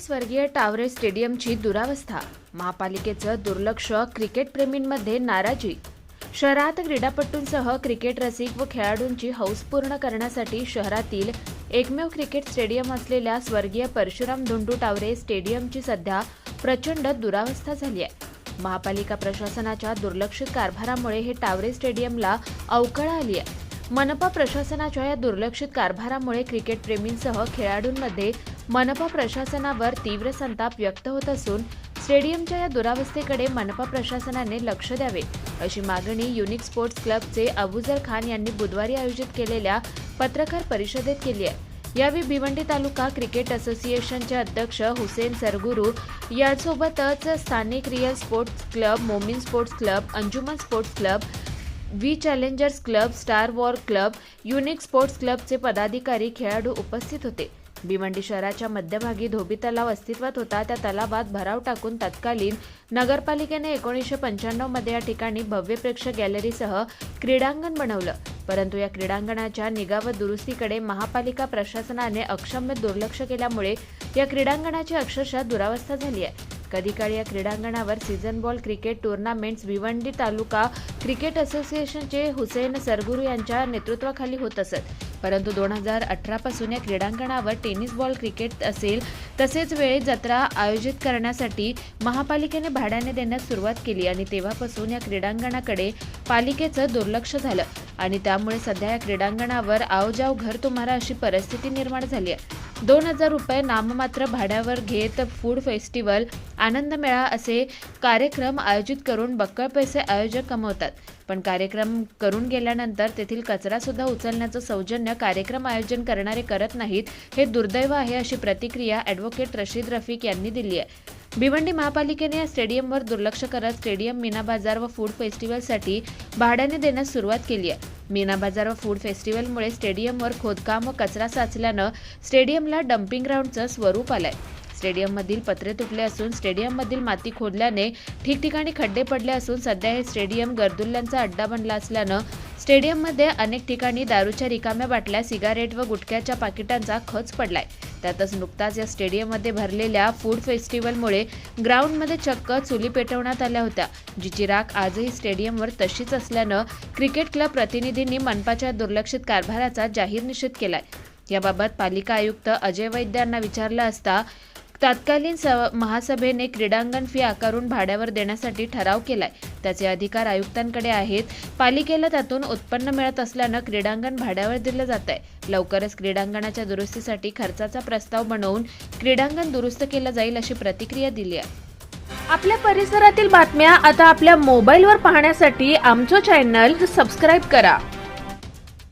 स्वर्गीय टावरे स्टेडियमची दुरावस्था. महापालिकेचं दुर्लक्ष क्रिकेटप्रेमींमध्ये नाराजी. शहरात क्रीडापटूंसह क्रिकेट रसिक व खेळाडूंची हौस पूर्ण करण्यासाठी शहरातील एकमेव क्रिकेट स्टेडियम असलेल्या स्वर्गीय परशुराम धोंडू टावरे स्टेडियमची सध्या प्रचंड दुरावस्था झाली आहे. महापालिका प्रशासनाच्या दुर्लक्षित कारभारामुळे हे टावरे स्टेडियमला अवकळा आली आहे. मनपा प्रशासनाच्या या दुर्लक्षित कारभारामुळे क्रिकेटप्रेमींसह खेळाडूंमध्ये मनपा प्रशासनावर तीव्र संताप व्यक्त होत असून स्टेडियमच्या या दुरावस्थेकडे मनपा प्रशासनाने लक्ष द्यावे अशी मागणी युनिक स्पोर्ट्स क्लबचे अबुजर खान यांनी बुधवारी आयोजित केलेल्या पत्रकार परिषदेत केली आहे. यावेळी भिवंडी तालुका क्रिकेट असोसिएशनचे अध्यक्ष हुसेन सरगुरू यासोबतच स्थानिक real sports club Momin sports club Anjuman sports club V challengers club star war club unique sports क्लबचे पदाधिकारी खेळाडू उपस्थित होते. भिवंडी शहराच्या मध्यभागी धोबी तलाव अस्तित्वात होता. त्या तलावात भराव टाकून तत्कालीन नगरपालिकेने एकोणीसशे पंच्याण्णवमध्ये या ठिकाणी भव्य प्रेक्षक गॅलरीसह क्रीडांगण बनवलं. परंतु या क्रीडांगणाच्या निगा व दुरुस्तीकडे महापालिका प्रशासनाने अक्षम्य दुर्लक्ष केल्यामुळे या क्रीडांगणाची अक्षरशः दुरावस्था झाली आहे. कधीकाळी या क्रीडांगणावर season ball cricket tournaments Bhiwandi taluka cricket असोसिएशनचे हुसेन सरगुरू यांच्या नेतृत्वाखाली होत असत. परंतु दोन हजार अठरापासून या क्रीडांगणावर टेनिस बॉल क्रिकेट असेल तसेच वेळेत जत्रा आयोजित करण्यासाठी महापालिकेने भाड्याने देण्यास सुरुवात केली आणि तेव्हापासून या क्रीडांगणाकडे पालिकेचं दुर्लक्ष झालं. आणि त्यामुळे सध्या या क्रीडांगणावर आवजाव घर तुम्हारा अशी परिस्थिती निर्माण झाली आहे. दोन हजार रुपये नाममात्र भाड्यावर घेत फूड फेस्टिवल आनंद मेळा असे कार्यक्रम आयोजित करून बक्कळ पैसे आयोजक कमवतात. पण कार्यक्रम करून गेल्यानंतर तेथील कचरासुद्धा उचलण्याचं सौजन्य कार्यक्रम आयोजन करणारे करत नाहीत हे दुर्दैव आहे अशी प्रतिक्रिया ॲडव्होकेट रशीद रफीक यांनी दिली आहे. भिवंडी महापालिकेने या स्टेडियमवर दुर्लक्ष करत स्टेडियम मीना बाजार व फूड फेस्टिवलसाठी भाड्याने देण्यास सुरुवात केली आहे. मीना बाजार व फूड फेस्टिवलमुळे स्टेडियमवर खोदकाम व कचरा साचल्यानं स्टेडियमला डम्पिंग ग्राउंडचं स्वरूप आलंय. स्टेडियममधील पत्रे तुटले असून स्टेडियममधील माती खोदल्याने ठिकठिकाणी खड्डे पडले असून सध्या हे स्टेडियम गर्दुल्ल्यांचा अड्डा बनला असल्यानं स्टेडियममध्ये अनेक ठिकाणी दारूच्या रिकाम्या बाटल्या सिगारेट व गुटख्याच्या पाकिटांचा खच पडलाय. त्यातच नुकताच या स्टेडियममध्ये भरलेल्या फूड फेस्टिवलमुळे ग्राउंडमध्ये चक्क चुली पेटवण्यात आल्या होत्या. जिची राख आजही स्टेडियमवर तशीच असल्यानं क्रिकेट क्लब प्रतिनिधींनी मनपाच्या दुर्लक्षित कारभाराचा जाहीर निषेध केलाय. याबाबत पालिका आयुक्त अजय वैद्य यांना विचारलं असता तत्कालीन स महासभेने क्रीडांगण फी आकारून भाड्यावर देण्यासाठी ठराव केलाय. त्याचे अधिकार आयुक्तांकडे आहेत. पालिकेला त्यातून उत्पन्न मिळत असल्यानं क्रीडांगण भाड्यावर दिलं जात आहे लवकरच क्रीडांगणाच्या दुरुस्तीसाठी खर्चाचा प्रस्ताव बनवून क्रीडांगण दुरुस्त केलं जाईल अशी प्रतिक्रिया दिली आहे. आपल्या परिसरातील बातम्या आता आपल्या मोबाईलवर पाहण्यासाठी आमचं चॅनल सबस्क्राईब करा.